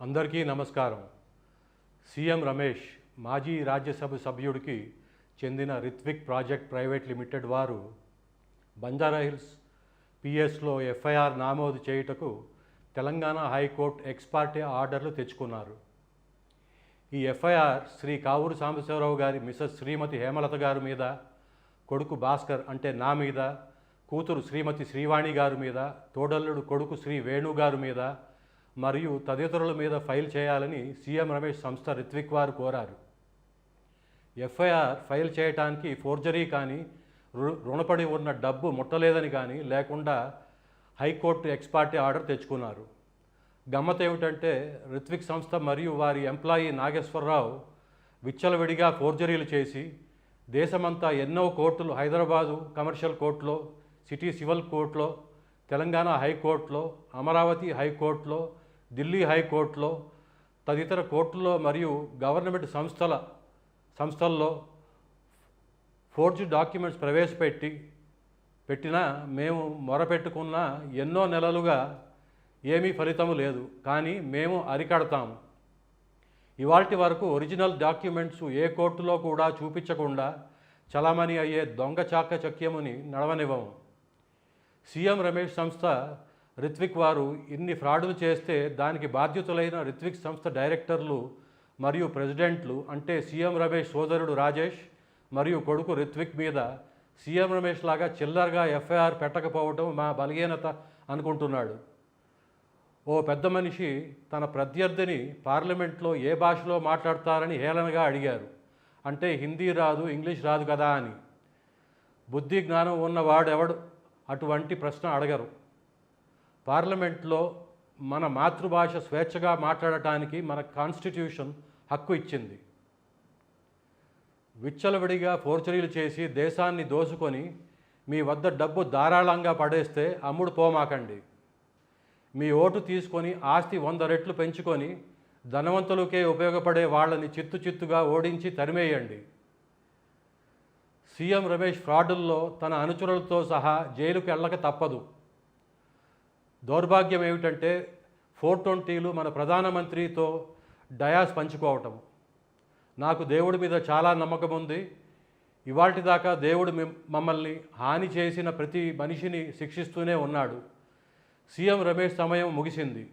అందరికీ నమస్కారం. సీఎం రమేష్ మాజీ రాజ్యసభ సభ్యుడికి చెందిన రిత్విక్ ప్రాజెక్ట్ ప్రైవేట్ లిమిటెడ్ వారు బంజారాహిల్స్ పిఎస్లో ఎఫ్ఐఆర్ నమోదు చేయుటకు తెలంగాణ హైకోర్టు ఎక్స్పార్టీ ఆర్డర్లు తెచ్చుకున్నారు. ఈ ఎఫ్ఐఆర్ శ్రీ కావూరు సాంబశివరావు గారి మిసెస్ శ్రీమతి హేమలత గారి మీద కొడుకు భాస్కర్ అంటే నా మీద కూతురు శ్రీమతి శ్రీవాణి గారి మీద తోడల్లుడు కొడుకు శ్రీ వేణు గారి మీద మరియు తదితరుల మీద ఫైల్ చేయాలని సీఎం రమేష్ సంస్థ రిత్విక్ వారు కోరారు. ఎఫ్ఐఆర్ ఫైల్ చేయటానికి ఫోర్జరీ కానీ రుణపడి ఉన్న డబ్బు ముట్టలేదని కానీ లేకుండా హైకోర్టు ఎక్స్పార్టీ ఆర్డర్ తెచ్చుకున్నారు. గమ్మత్ ఏమిటంటే రిత్విక్ సంస్థ మరియు వారి ఎంప్లాయీ నాగేశ్వరరావు విచ్చలవిడిగా ఫోర్జరీలు చేసి దేశమంతా ఎన్నో కోర్టులు హైదరాబాదు కమర్షియల్ కోర్టులో సిటీ సివిల్ కోర్టులో తెలంగాణ హైకోర్టులో అమరావతి హైకోర్టులో ఢిల్లీ హైకోర్టులో తదితర కోర్టుల్లో మరియు గవర్నమెంట్ సంస్థల సంస్థల్లో ఫోర్జ్ డాక్యుమెంట్స్ ప్రవేశపెట్టి పెట్టినా మేము మొరపెట్టుకున్న ఎన్నో నెలలుగా ఏమీ ఫలితం లేదు. కానీ మేము అరికడతాము ఇవాటి వరకు ఒరిజినల్ డాక్యుమెంట్స్ ఏ కోర్టులో కూడా చూపించకుండా చలామణి అయ్యే దొంగ చాకచక్యముని నడవనివ్వము సీఎం రమేష్ సంస్థ రిత్విక్ వారు ఇన్ని ఫ్రాడులు చేస్తే దానికి బాధ్యతలైన రిత్విక్ సంస్థ డైరెక్టర్లు మరియు ప్రెసిడెంట్లు అంటే సీఎం రమేష్ సోదరుడు రాజేష్ మరియు కొడుకు రిత్విక్ మీద సీఎం రమేష్ లాగా చిల్లరగా ఎఫ్ఐఆర్ పెట్టకపోవడం మా బలహీనత అనుకుంటున్నాడు. ఓ పెద్ద మనిషి తన ప్రత్యర్థిని పార్లమెంట్లో ఏ భాషలో మాట్లాడతారని హేళనగా అడిగారు. అంటే హిందీ రాదు ఇంగ్లీష్ రాదు కదా అని. బుద్ధి జ్ఞానం ఉన్నవాడెవడు? అటువంటి ప్రశ్న అడగరు. పార్లమెంట్లో మన మాతృభాష స్వేచ్ఛగా మాట్లాడటానికి మన కాన్స్టిట్యూషన్ హక్కు ఇచ్చింది. విచ్చలవిడిగా ఫోర్చరీలు చేసి దేశాన్ని దోసుకొని మీ వద్ద డబ్బు ధారాళంగా పడేస్తే అమ్ముడు పోమాకండి. మీ ఓటు తీసుకొని ఆస్తి వంద రెట్లు పెంచుకొని ధనవంతులకే ఉపయోగపడే వాళ్ళని చిత్తు చిత్తుగా ఓడించి తరిమేయండి. సీఎం రమేష్ ఫ్రాడుల్లో తన అనుచరులతో సహా జైలుకు వెళ్ళక తప్పదు. దౌర్భాగ్యం ఏమిటంటే ఫోర్ ట్వంటీలు మన ప్రధానమంత్రితో డయాస్ పంచుకోవటం. నాకు దేవుడి మీద చాలా నమ్మకం ఉంది. ఇవాటి దాకా దేవుడు మమ్మల్ని హాని చేసిన ప్రతి మనిషిని శిక్షిస్తూనే ఉన్నాడు. సీఎం రమేష్ సమయం ముగిసింది.